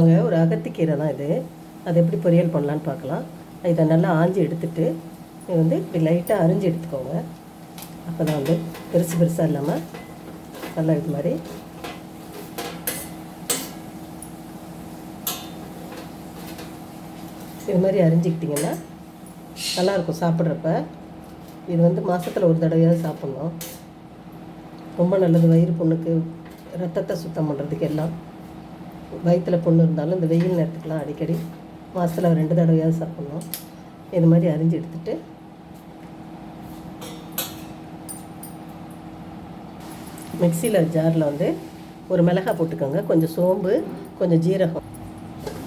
நாங்கள் ஒரு அகத்திக்கீரை தான் இது. அது எப்படி பொரியல் பண்ணலான்னு பார்க்கலாம். இதை நல்லா ஆஞ்சி எடுத்துட்டு இது வந்து இப்படி லைட்டாக அரிஞ்சு எடுத்துக்கோங்க. அப்போ தான் வந்து பெருசு பெருசாக இல்லாமல் நல்லா இது மாதிரி இது மாதிரி அரிஞ்சிக்கிட்டிங்கன்னா நல்லாயிருக்கும் சாப்பிட்றப்ப. இது வந்து மாதத்தில் ஒரு தடவையாவது சாப்பிட்ணும். ரொம்ப நல்லது. வயிறு புண்ணுக்கு ரத்தத்தை சுத்தம் பண்ணுறதுக்கு எல்லாம். வயிற்றில் புண்ணு இருந்தாலும் இந்த வெயில் நேரத்துக்குலாம் அடிக்கடி மாதத்தில் ரெண்டு தடவையாவது சாப்பிட்ணும். இது மாதிரி அரிஞ்சு எடுத்துட்டு மிக்சியில் ஜாரில் வந்து ஒரு மிளகாய் போட்டுக்கோங்க. கொஞ்சம் சோம்பு கொஞ்சம் ஜீரகம்.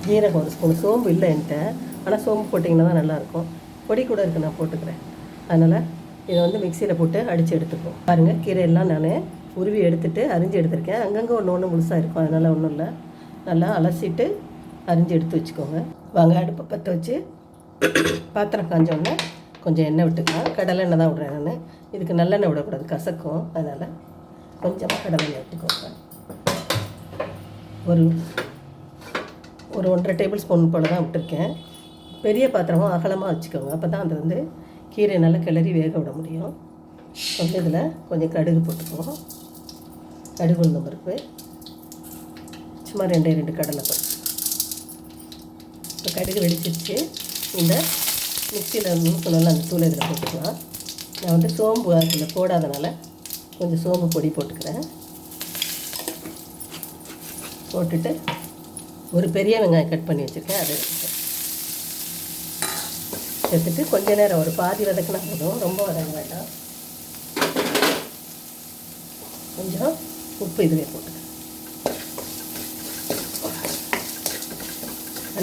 ஜீரகம் ஒரு ஸ்பூன். சோம்பு இல்லை என்கிட்ட. ஆனால் சோம்பு போட்டிங்கன்னா தான் நல்லாயிருக்கும். பொடி கூட இருக்குது நான் போட்டுக்கிறேன். அதனால் இதை வந்து மிக்சியில் போட்டு அடித்து எடுத்துப்போம். பாருங்கள் கீரையெல்லாம் நான் உருவி எடுத்துட்டு அரிஞ்சு எடுத்திருக்கேன். அங்கங்கே ஒன்று ஒன்று முழுசாக இருக்கும். அதனால் ஒன்றும் இல்லை. நல்லா அலசிட்டு அரிஞ்சு எடுத்து வச்சுக்கோங்க. வாங்க அடுப்பை பற்ற வச்சு பாத்திரம் காஞ்சோடனே கொஞ்சம் எண்ணெய் விட்டுக்கலாம். கடலை எண்ணெய் தான் விட்றேன் நான். இதுக்கு நல்லெண்ணெய் விடக்கூடாது. கசக்கும். அதனால் கொஞ்சமாக கடலை எண்ணெய் விட்டுக்கோங்க. ஒரு ஒரு ஒன்றரை டேபிள் ஸ்பூன் போல் தான் விட்டுருக்கேன். பெரிய பாத்திரமும் அகலமாக வச்சுக்கோங்க. அப்போ தான் அது வந்து கீரை நல்லா கிளறி வேக விட முடியும். கொஞ்சம் இதில் கொஞ்சம் கடுகு போட்டுக்குவோம் கடுகு உளுந்தம் பருப்பு. சும்மா ரெண்டே ரெண்டு கடலைப்பருப்பு இப்போ கடுகு வெடிச்சிருச்சு. இந்த மிக்சியில் நுணுக்கணும்ல அந்த தூளை இதில் போட்டுக்கலாம். நான் வந்து சோம்பு அதில் போடாதனால கொஞ்சம் சோம்பு பொடி போட்டுக்கிறேன். போட்டுட்டு ஒரு பெரிய வெங்காயம் கட் பண்ணி வச்சுருக்கேன் அதை எடுத்துட்டு கொஞ்ச நேரம் ஒரு பாதி வதக்கினா போதும். ரொம்ப வதங்க வேண்டாம். கொஞ்சம் உப்பு இதுவே போட்டுக்கிறேன்.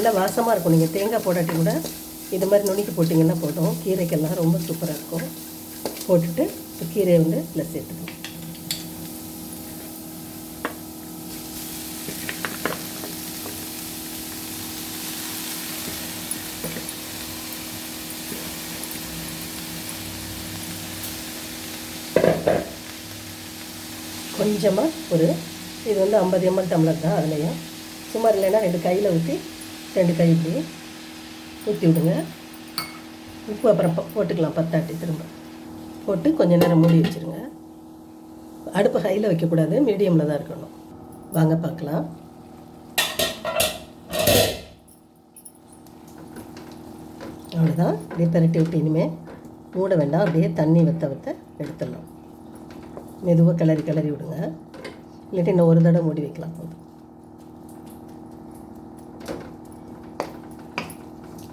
நல்லா வாசமாக இருக்கும். நீங்கள் தேங்காய் போடாட்டி கூட இது மாதிரி நுணுக்கி போட்டிங்கன்னா போதும். கீரைக்கெல்லாம் ரொம்ப சூப்பராக இருக்கும். போட்டுட்டு கீரையை வந்து இதில் சேர்த்துக்கணும். கொஞ்சமாக ஒரு இது வந்து ஐம்பது எம்எல் டம்ளர் தான் அதுலேயும். சுமார் இல்லைன்னா ரெண்டு கையில் ஊற்றி ரெண்டு கை இப்படி ஊற்றி விடுங்க. உப்பு அப்புறம் போட்டுக்கலாம் பத்தாட்டி திரும்ப. போட்டு கொஞ்சம் நேரம் மூடி வச்சுருங்க. அடுப்பு ஹையில் வைக்கக்கூடாது மீடியமில் தான் இருக்கணும். வாங்க பார்க்கலாம். அவ்வளோதான் அப்படியே பெரட்டி விட்டு இனிமேல் மூட வேண்டாம். அப்படியே தண்ணி வற்ற வற்ற எடுத்துடலாம். மெதுவாக கிளறி கிளறி விடுங்க. இல்லாட்டி இன்னும் ஒரு தடவை மூடி வைக்கலாம் போதும்.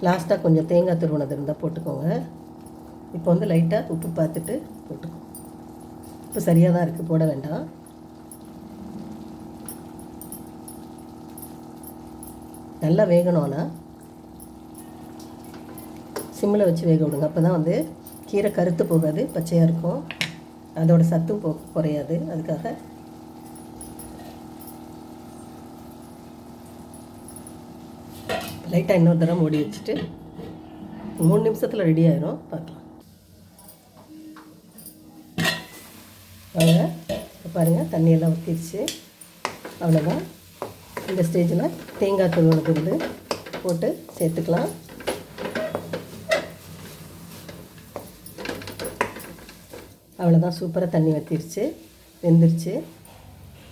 லாஸ்ட்டாக கொஞ்சம் தேங்காய் துருவனது இருந்தால் போட்டுக்கோங்க. இப்போ வந்து லைட்டாக உப்பு பார்த்துட்டு போட்டுக்கோ. இப்போ சரியாக தான் இருக்குது போட வேண்டாம். நல்லா வேகணும் ஆனால் சிம்மில் வச்சு வேக விடுங்க. அப்போ தான் வந்து கீரை கருத்து போகாது பச்சையாக இருக்கும். அதோட சத்தும் போ குறையாது. அதுக்காக லைட்டாக இன்னொரு தடவை மூடி வச்சுட்டு மூணு நிமிஷத்தில் ரெடி ஆயிரும். பார்க்கலாம். வாங்க பாருங்கள் தண்ணியெல்லாம் ஊற்றிடுச்சு அவ்வளோதான் இந்த ஸ்டேஜில் தேங்காய் தூளோட வந்து போட்டு சேர்த்துக்கலாம். அவ்வளோதான் சூப்பராக தண்ணி வற்றிருச்சு வெந்துருச்சு.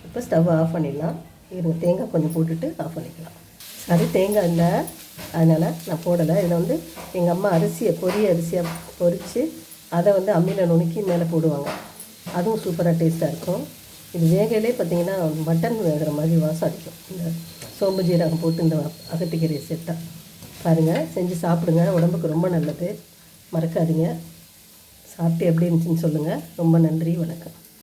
இப்போ ஸ்டவ் ஆஃப் பண்ணிடலாம். இருங்க தேங்காய் கொஞ்சம் போட்டுட்டு ஆஃப் பண்ணிக்கலாம். அது தேங்காய் இல்லை அதனால் நான் போடலை. இதில் வந்து எங்கள் அம்மா அரிசியை பொரிய அரிசியாக பொரித்து அதை வந்து அம்மியில் நுணுக்கி மேலே போடுவாங்க. அதுவும் சூப்பராக டேஸ்ட்டாக இருக்கும். இது வேகையிலே பார்த்தீங்கன்னா மட்டன் வேகிற மாதிரி வாசம் அடிக்கும். இந்த சோம்பு ஜீரகம் போட்டு இந்த அகத்திக்கீரையை செட்டாக பாருங்கள் செஞ்சு சாப்பிடுங்க. உடம்புக்கு ரொம்ப நல்லது. மறக்காதீங்க. சாப்பிட்டு எப்படி இருந்துச்சுன்னு சொல்லுங்கள் ரொம்ப நன்றி வணக்கம்.